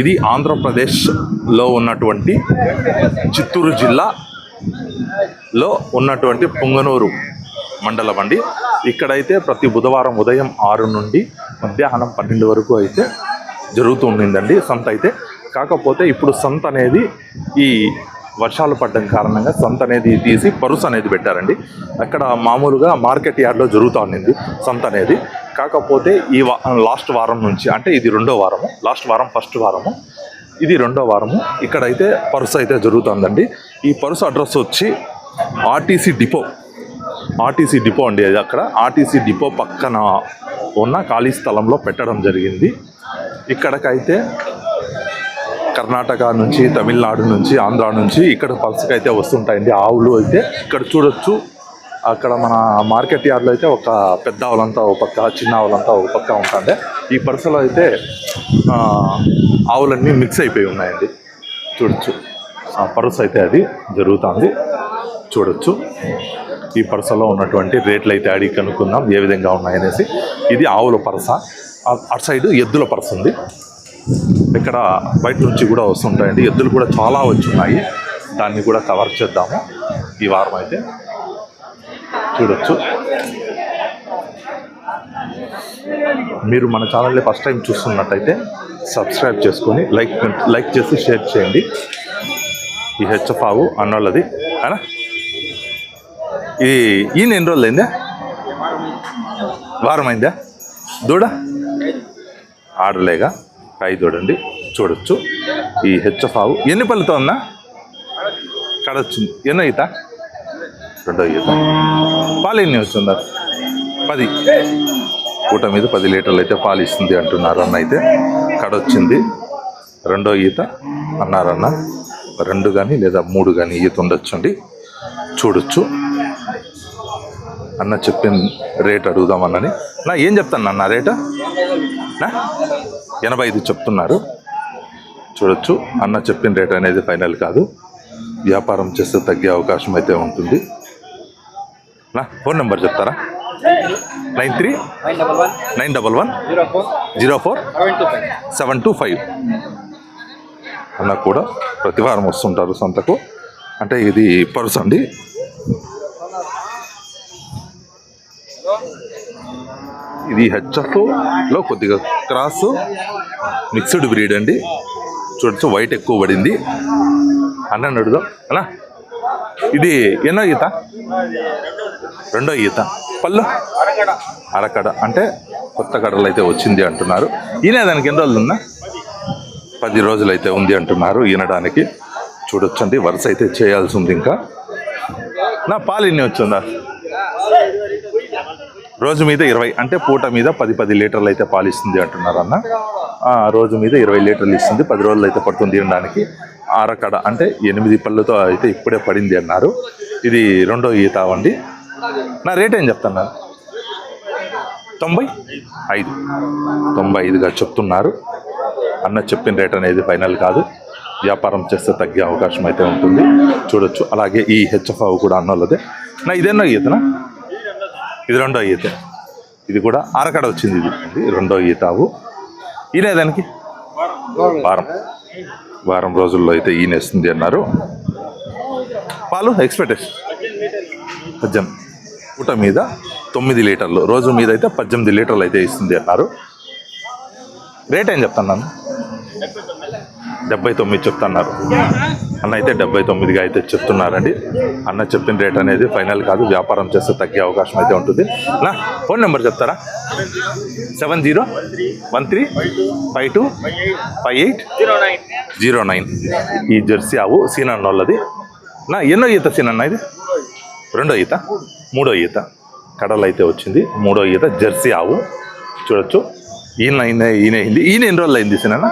ఇది ఆంధ్రప్రదేశ్లో ఉన్నటువంటి చిత్తూరు జిల్లాలో ఉన్నటువంటి పుంగనూరు మండలం అండి. ఇక్కడైతే ప్రతి బుధవారం ఉదయం ఆరు నుండి మధ్యాహ్నం పన్నెండు వరకు అయితే జరుగుతూ ఉండిందండి సంత అయితే. కాకపోతే ఇప్పుడు సంత అనేది ఈ వర్షాలు పడ్డం కారణంగా సంత అనేది తీసి పరుసు అనేది పెట్టారండి. అక్కడ మామూలుగా మార్కెట్ యార్డ్లో జరుగుతూ ఉండింది సంత అనేది. కాకపోతే ఈ లాస్ట్ వారం నుంచి అంటే ఇది రెండో వారము లాస్ట్ వారం ఫస్ట్ వారము ఇది రెండో వారము ఇక్కడైతే పరుసు అయితే జరుగుతుందండి. ఈ పరుసు అడ్రస్ వచ్చి ఆర్టీసీ డిపో ఆర్టీసీ డిపో అండి అది అక్కడ. ఆర్టీసీ డిపో పక్కన ఉన్న ఖాళీ స్థలంలో పెట్టడం జరిగింది. ఇక్కడికైతే కర్ణాటక నుంచి తమిళనాడు నుంచి ఆంధ్ర నుంచి ఇక్కడ పల్స్కి అయితే వస్తుంటాయండి ఆవులు అయితే ఇక్కడ చూడొచ్చు. అక్కడ మన మార్కెట్ యార్డ్లో అయితే ఒక పెద్ద ఆవులంతా ఒక పక్క చిన్న ఆవులంతా ఒక పక్క ఉంటుంది ఈ పరుసలో అయితే ఆవులన్నీ మిక్స్ అయిపోయి ఉన్నాయండి. చూడొచ్చు. ఆ అయితే అది జరుగుతుంది. చూడొచ్చు. ఈ పరసలో ఉన్నటువంటి రేట్లు అయితే అడిగి కనుక్కుందాం ఏ విధంగా ఉన్నాయనేసి. ఇది ఆవుల పరస. అటు సైడ్ ఎద్దుల పరస ఉంది. ఇక్కడ బయట నుంచి కూడా వస్తుంటాయండి. ఎద్దులు కూడా చాలా వచ్చి ఉన్నాయి. దాన్ని కూడా కవర్ చేద్దాము. ఈ వారం అయితే. చూడొచ్చు. మీరు మన ఛానల్ని ఫస్ట్ టైం చూస్తున్నట్టయితే సబ్స్క్రైబ్ చేసుకొని లైక్ లైక్ చేసి షేర్ చేయండి. ఈ హెచ్ఎఫ్ ఆవు అన్నోళ్ళది అయినా ఈ ఈయన ఎన్ని రోజులు అయిందా వారం అయిందా? దూడ? ఆడలేగా? కాయ దూడండి చూడొచ్చు. ఈ హెచ్ఎఫ్ ఆవు ఎన్ని పళ్ళతో ఉందా? కడొచ్చింది. ఎన్నో ఈత? రెండో ఈత పాలు ఎన్ని వస్తుందా పది. పూట మీద పది లీటర్లు అయితే పాలు ఇస్తుంది అంటున్నారు అన్న అయితే. కడొచ్చింది. రెండో ఈత అన్నారన్న. రెండు కానీ లేదా మూడు కానీ ఈత ఉండొచ్చండి. చూడొచ్చు. అన్న చెప్పిన రేట్ అడుగుదామన్నని. నా ఏం చెప్తాను అన్న రేట? నా? ఎనభై ఐదు చెప్తున్నారు. చూడొచ్చు. అన్న చెప్పిన రేట్ అనేది ఫైనల్ కాదు. వ్యాపారం చేస్తే తగ్గే అవకాశం అయితే ఉంటుంది. నా ఫోన్ నెంబర్ చెప్తారా? Nine three nine double one nine double one zero four seven two five. Seven two five అన్న కూడా ప్రతి వారం వస్తుంటారు సంతకు. అంటే ఇది పర్స్ అండి. ఇది హెచ్ఎఫ్లో కొద్దిగా క్రాస్ మిక్స్డ్ బ్రీడ్ అండి. చూడొచ్చు వైట్ ఎక్కువ పడింది. అన్న అడుగుదాం. అన్నా ఇది ఎన్నో ఈత? రెండో ఈత. పళ్ళు? అరకడ. అంటే కొత్త కడలు అయితే వచ్చింది అంటున్నారు. ఈయన దానికి ఎన్ని రోజులు ఉందా పది రోజులు అయితే ఉంది అంటున్నారు ఈనడానికి. చూడొచ్చండి వరుస అయితే చేయాల్సి ఉంది ఇంకా. నా పాలు ఎన్ని వచ్చిందా? రోజు మీద ఇరవై అంటే పూట మీద పది పది లీటర్లు అయితే పాలు ఇస్తుంది అంటున్నారు అన్న. రోజు మీద ఇరవై లీటర్లు ఇస్తుంది పది రోజులు అయితే పడుతుంది తినడానికి అరకడ అంటే ఎనిమిది పళ్ళతో అయితే ఇప్పుడే పడింది అన్నారు. ఇది రెండో ఈత అండి. నా రేట్ ఏం చెప్తాను తొంభై ఐదు. తొంభై ఐదుగా చెప్తున్నారు. అన్న చెప్పిన రేట్ అనేది ఫైనల్ కాదు. వ్యాపారం చేస్తే తగ్గే అవకాశం అయితే ఉంటుంది. చూడొచ్చు. అలాగే ఈ హెచ్ఎఫ్ కూడా అన్నోళ్ళదే. నా ఇదేనో ఈతనా? ఇది రెండో ఈత. ఇది కూడా అరకడ వచ్చింది ఇది. రెండో ఈతావు. ఈయన దానికి వారం. వారం రోజుల్లో అయితే ఈయనేస్తుంది అన్నారు. పాలు ఎక్స్పెక్టేషన్ పద్దెనిమిది పూట మీద తొమ్మిది లీటర్లు రోజు మీద అయితే పద్దెనిమిది లీటర్లు అయితే ఇస్తుంది అన్నారు. రేట్ ఏం చెప్తున్నాను డెబ్బై తొమ్మిది చెప్తున్నారు. అన్న అయితే డెబ్బై తొమ్మిదిగా అయితే చెప్తున్నారండి. అన్న చెప్పిన రేట్ అనేది ఫైనల్ కాదు వ్యాపారం చేస్తే తగ్గే అవకాశం అయితే ఉంటుంది. నా ఫోన్ నెంబర్ చెప్తారా? Seven zero one three five two five eight zero nine. Zero nine. ఈ జెర్సీ ఆవు సీనన్న వాళ్ళది నా ఎన్నో ఈత సీనన్న ఇది? రెండో ఈత మూడో ఈత. కడలు అయితే వచ్చింది మూడో ఈత జెర్సీ ఆవు. చూడొచ్చు. ఈయన ఈయన ఈయన అయింది. ఈయన ఎన్ని రోజులు అయింది సీనన్న?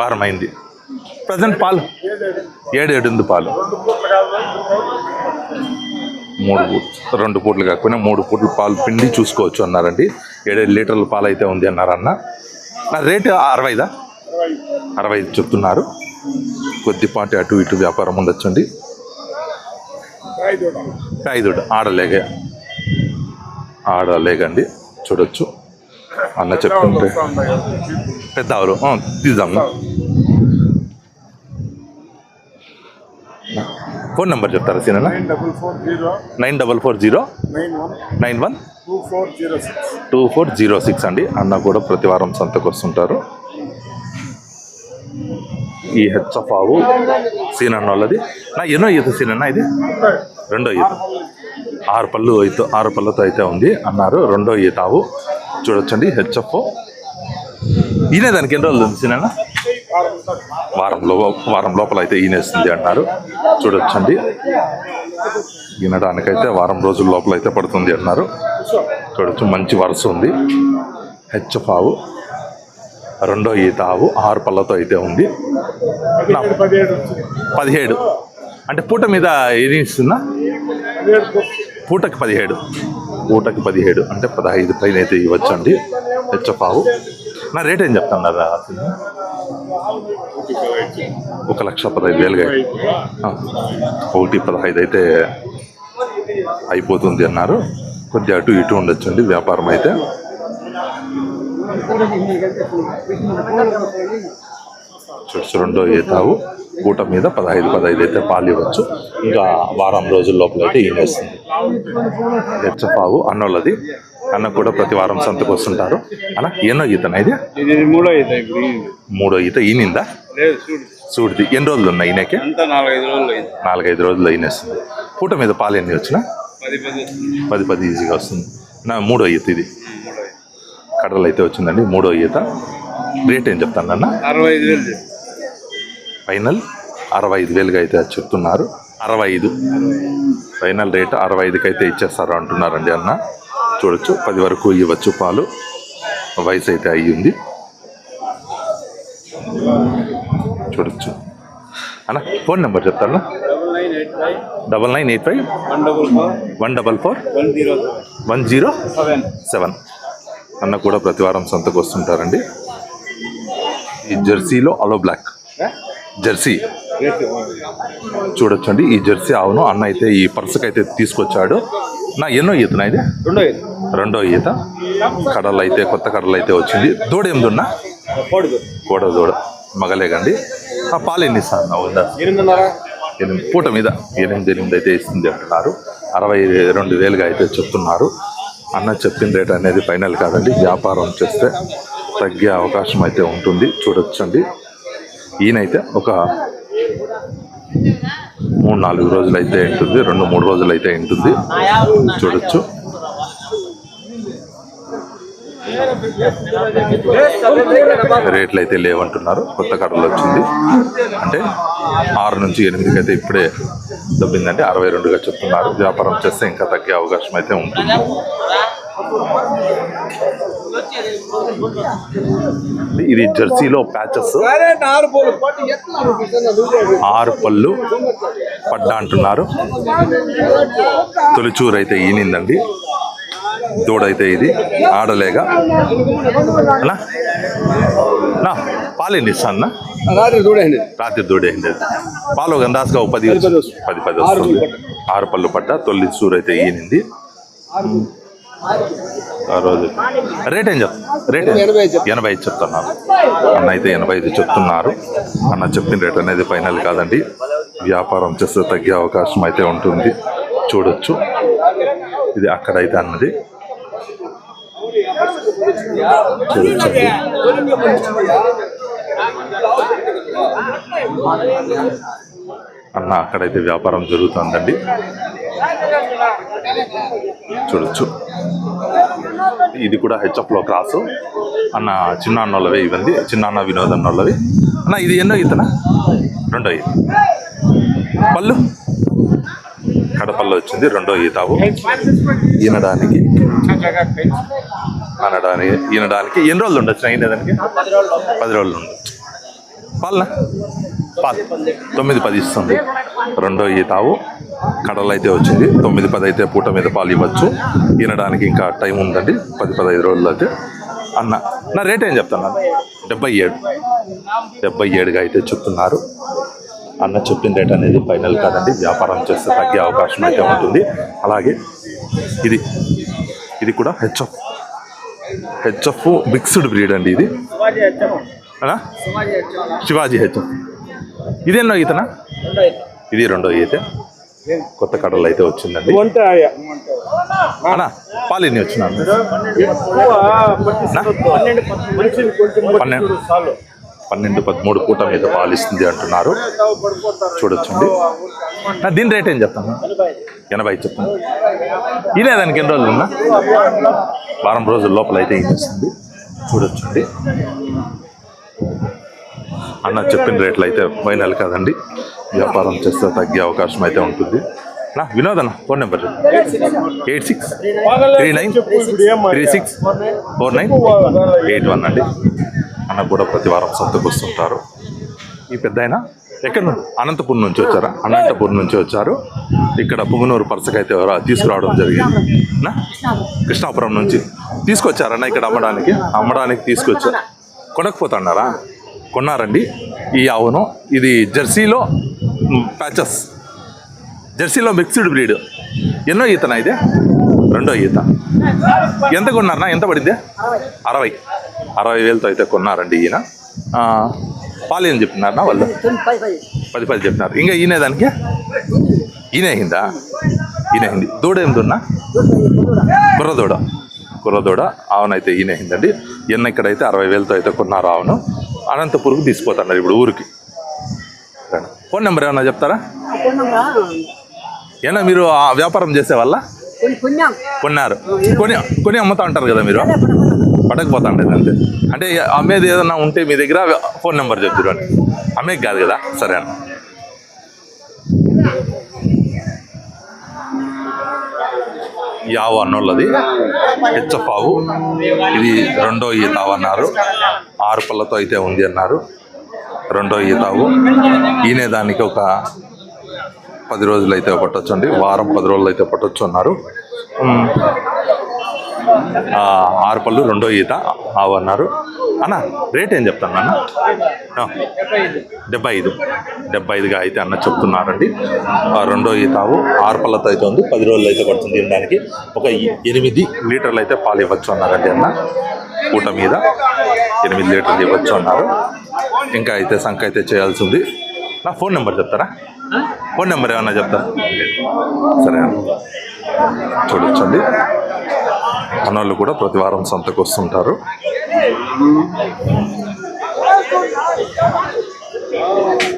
వారం అయింది. ప్రజెంట్ పాలు? ఏడు ఏడు ఉంది పాలు. మూడు పూట్లు రెండు పూట్లు కాకపోయినా మూడు పూట్లు పాలు పిండి చూసుకోవచ్చు అన్నారండి. ఏడేడు లీటర్ల పాలు అయితే ఉంది అన్నారన్న. నా రేటు అరవైదా? అరవై ఐదు చెప్తున్నారు. కొద్దిపాటి అటు ఇటు వ్యాపారం ఉండొచ్చండి. ఐదు ఆడలేగే. ఆడలేగండి. చూడొచ్చు. అన్న చెప్తుంటే. పెద్ద ఆవులు. ఆ, ఫోన్ నెంబర్ చెప్తారా Seena nine double four zero. Nine one. Two four zero six. అండి. అన్న కూడా ప్రతి వారం సంతకు వస్తుంటారు. ఈ హెచ్ఎఫ్ ఆవు సీనన్న వాళ్ళది. నా ఎన్నో ఈత సీనన్న ఇది? రెండో ఈత. ఆరు పళ్ళు అయితే ఆరు పళ్ళతో అయితే ఉంది అన్నారు. రెండో ఈత ఆవు. చూడొచ్చండి హెచ్ఎఫ్ ఈయన దానికి ఎన్ని రోజులు ఉంది సీనన్న? వారంలో వారం లోపల అయితే ఈనేస్తుంది అన్నారు. చూడొచ్చండి. వినడానికైతే వారం రోజుల లోపల అయితే పడుతుంది అన్నారు. చూడొచ్చు మంచి వరుస ఉంది. హెచ్చపావు రెండో ఈత ఆవు ఆరు పళ్ళతో అయితే ఉంది. పదిహేడు. అంటే పూట మీద ఏది ఇస్తుందా పూటకి పదిహేడు. పూటకి పదిహేడు. అంటే పదహైదు పైన అయితే ఇవ్వచ్చండి హెచ్చపావు నా రేట్ ఏం చెప్తున్నారు ఒక లక్ష పదహైదు వేలుగా. ఒకటి పదహైదు అయితే అయిపోతుంది అన్నారు. కొద్దిగా అటు ఇటు ఉండొచ్చండి వ్యాపారం అయితే. చూసి రెండో ఏతావు. పూట మీద పదహైదు పదహైదు అయితే పాలు ఇవ్వచ్చు. ఇంకా వారం రోజుల లోపల అయితే ఏం వేస్తుంది. ఎచ్చపావు అన్నోళ్ళది. అన్న కూడా ప్రతి వారం సంతకు వస్తుంటారు. అలా ఎన్నో ఈతనా ఇది? ఇది మూడో ఇప్పుడు ఇది. మూడో ఈత ఈనిందా? చూడిది. ఎన్ని రోజులు ఉన్నాయి ఈయనకి నాలుగైదు రోజులు ఈనేస్తుంది పూట మీద పాలు ఎన్ని వచ్చినా? పది పది. ఈజీగా వస్తుంది. నా మూడో ఈత ఇది. కడలు అయితే వచ్చిందండి. మూడో ఈత. రేట్ ఏం చెప్తాను అన్న? అరవై ఐదు వేలు. ఫైనల్ అరవై ఐదు వేలుగా అయితే చెప్తున్నారు. అరవై ఐదు ఫైనల్ రేట్ అరవై ఐదుకి అయితే ఇచ్చేస్తారు అంటున్నారండి అన్న. చూడొచ్చు. పది వరకు ఇవ్వచ్చు పాలు. వయసు అయితే అయ్యింది. చూడొచ్చు. అన్న ఫోన్ నెంబర్ చెప్తారా double nine eight five. One one double four. One zero one zero seven. అన్న కూడా ప్రతి వారం సంతకు వస్తుంటారండి. ఈ జెర్సీలో అలో బ్లాక్. జెర్సీ. చూడొచ్చండి. ఈ జెర్సీ ఆవును అన్న అయితే ఈ పర్సుకి అయితే తీసుకొచ్చాడు. నా ఎన్నో ఈతనా ఇది? రెండో ఐదు రెండో ఈత. కడలు అయితే కొత్త కడలు అయితే వచ్చింది. దూడ ఏం దున్నా గోడ దూడ. మగలేగండి ఆ పాలు ఎన్ని ఇస్తాను ఉందా ఎనిమిది. పూట మీద. ఎనిమిది ఎనిమిది అయితే ఇస్తుంది అంటున్నారు. అరవై రెండు వేలుగా అయితే చెప్తున్నారు. అన్న చెప్పిన రేట్ అనేది ఫైనల్ కాదండి. వ్యాపారం చేస్తే తగ్గే అవకాశం అయితే ఉంటుంది. చూడొచ్చండి. ఈయనైతే ఒక మూడు నాలుగు రోజులు అయితే ఉంటుంది రెండు మూడు రోజులు అయితే ఉంటుంది. చూడొచ్చు. రేట్లు అయితే లేవంటున్నారు కొత్త కర్రలు వచ్చింది. అంటే ఆరు నుంచి ఎనిమిదికి అయితే ఇప్పుడే దబ్బిందంటే అరవై రెండుగా చెప్తున్నారు. వ్యాపారం చేస్తే ఇంకా తగ్గే అవకాశం అయితే ఉంటుంది. ఇది జెర్సీలో ప్యాచెస్. ఆరు పళ్ళు పడ్డా అంటున్నారు. తొలిచూరు అయితే ఈనిందండి. దూడైతే ఇది. ఆడలేగా. అలా నా పాలు ఎన్ని ఇస్తాను నా? రాత్రి చూడండి రాత్రి దూడేయండి పాలు ఒక పది పది పది వస్తుంది. ఆరు పళ్ళు పడ్డ తొలి సూరు అయితే ఈనింది. ఆ రోజు. రేట్ ఏం చెప్ రేట్ ఏం? ఎనభై ఐదు చెప్తున్నారు. అన్న అయితే ఎనభై ఐదు చెప్తున్నారు. అన్న చెప్పిన రేట్ అనేది ఫైనల్ కాదండి. వ్యాపారం చేస్తే తగ్గే అవకాశం అయితే ఉంటుంది. చూడొచ్చు. ఇది అక్కడైతే అన్నది. చూడొచ్చండి అన్న అక్కడైతే వ్యాపారం జరుగుతుందండి. చూడొచ్చు ఇది కూడా హెచ్ఎఫ్లో క్రాస్ అన్న చిన్న అన్నోళ్ళవే ఇవ్వండి చిన్న అన్న వినోద్ అన్నోళ్ళవి అన్న ఇది ఎన్నో ఈతనా? రెండో ఈత. పళ్ళు? కడపల్లో వచ్చింది రెండో ఈతావు. ఈనడానికి అనడానికి ఈనడానికి ఎన్ని రోజులు ఉండొచ్చు అయినదానికి పది రోజులు ఉండొచ్చు. పాలనా పాలు తొమ్మిది పది ఇస్తుంది. రెండో ఈతావు. కడలు అయితే వచ్చింది. తొమ్మిది పది అయితే పూట మీద పాలు ఇవ్వచ్చు. ఈనడానికి ఇంకా టైం ఉందండి. పది పదహైదు రోజులు అయితే. అన్న నా రేట్ ఏం చెప్తున్నా డెబ్బై ఏడు. డెబ్బై ఏడుగా అయితే చెప్తున్నారు. అన్న చెప్పిన రేట్ అనేది ఫైనల్ కాదండి. వ్యాపారం చేస్తే తగ్గే అవకాశం అయితే ఉంటుంది. అలాగే ఇది ఇది కూడా హెచ్ఎఫ్. హెచ్ఎఫ్ మిక్స్డ్ బ్రీడ్ అండి ఇది. శివాజీ హెచ్ఎఫ్. ఇదేనో ఈతనా? ఇది రెండో ఈత. కొత్త కడలు అయితే వచ్చిందండి. పాలిని వచ్చినాను. పన్నెండు పన్నెండు పదమూడు పూట మీద పాలిస్తుంది అంటున్నారు. చూడొచ్చండి. నా దీని రేట్ ఏం చెప్తాను? ఎనభై చెప్తాను. ఇదే దానికి ఎన్ని రోజులు ఉన్నా? వారం రోజుల లోపల అయితే ఏం చేస్తుంది? చూడొచ్చండి. అన్న చెప్పిన రేట్లు అయితే ఫైనల్ కాదండి. వ్యాపారం చేస్తే తగ్గే అవకాశం అయితే ఉంటుంది. నా వినోద్ అన్న phone number eight six three nine three six four nine eight one అండి. అన్న కూడా ప్రతి వారం సొంతకు వస్తుంటారు. ఈ పెద్ద ఆయన ఎక్కడ అనంతపురం నుంచి వచ్చారా? అనంతపురం నుంచి వచ్చారు. ఇక్కడ పుంగనూరు పరసకైతే రా- తీసుకురావడం జరిగింది. నా కృష్ణాపురం నుంచి తీసుకొచ్చారన్న ఇక్కడ అమ్మడానికి? అమ్మడానికి తీసుకొచ్చారు. కొనకపోతున్నారా? కొన్నారండి. ఈ ఆవును ఇది జెర్సీలో ప్యాచెస్ జెర్సీలో మిక్స్డ్ బ్రీడ్ ఎన్నో ఈతనా ఇది? రెండో ఈత. ఎంత కొన్నారనా ఎంత పడింది అరవై. అరవై వేలతో అయితే కొన్నారండి ఈయన. పాలు ఏం చెప్తున్నారనా వాళ్ళు? పది పది చెప్పినారు. ఇంకా ఈయన దానికి? ఈయన అయిందా? ఈయన అయింది. దూడ ఏం దున్నా కుర్రదూడ. కుర్రదూడ. ఆవునైతే ఈయన అయిందండి. ఎన్న ఇక్కడైతే అరవై వేలతో అయితే కొన్నారు ఆవును. అనంతపూర్కి తీసుకుపోతున్నారు ఇప్పుడు ఊరికి. ఫోన్ నెంబర్ ఏమన్నా చెప్తారా? ఏనా మీరు ఆ వ్యాపారం చేసే వాళ్ళ పుణ్యం కొన్నారు. కొని కొని అమ్ముతా ఉంటారు కదా మీరు? పడకపోతా ఉండేది అంతే. అంటే అమ్మేది ఏదన్నా ఉంటే మీ దగ్గర ఫోన్ నెంబర్ చెప్తారు అని. అమ్మేకి కాదు కదా? సరే అన్న. ఆవు అన్నోళ్ళది. హెచ్ఎఫ్ ఆవు. ఇది రెండో ఈత అన్నారు. ఆరు పళ్ళతో అయితే ఉంది అన్నారు. రెండో ఈత ఆవు దానికి ఒక పది రోజులు అయితే పట్టొచ్చు అండి వారం పది రోజులు అయితే పట్టొచ్చు అన్నారు ఆరు పళ్ళు రెండో ఈత ఆవు అన్నారు అన్న రేట్ ఏం చెప్తాను అన్న డెబ్బై ఐదు డెబ్బై ఐదుగా అయితే అన్న చెప్తున్నారండి. రెండో ఈతావు ఆరు పళ్ళతో అయితే ఉంది. పది రోజులు అయితే పడుతుంది తినడానికి. ఒక ఎనిమిది లీటర్లు అయితే పాలు ఇవ్వచ్చు అన్నారండి అన్న. పూట మీద ఎనిమిది లీటర్లు ఇవ్వచ్చు అన్నారు. ఇంకా అయితే సంఖ అయితే చేయాల్సి ఉంది. నా ఫోన్ నెంబర్ చెప్తారా? ఫోన్ నెంబర్ ఏమన్నా చెప్తారా? సరే చూడొచ్చండి. మనోళ్ళు కూడా ప్రతి వారం సంతకు వస్తుంటారు.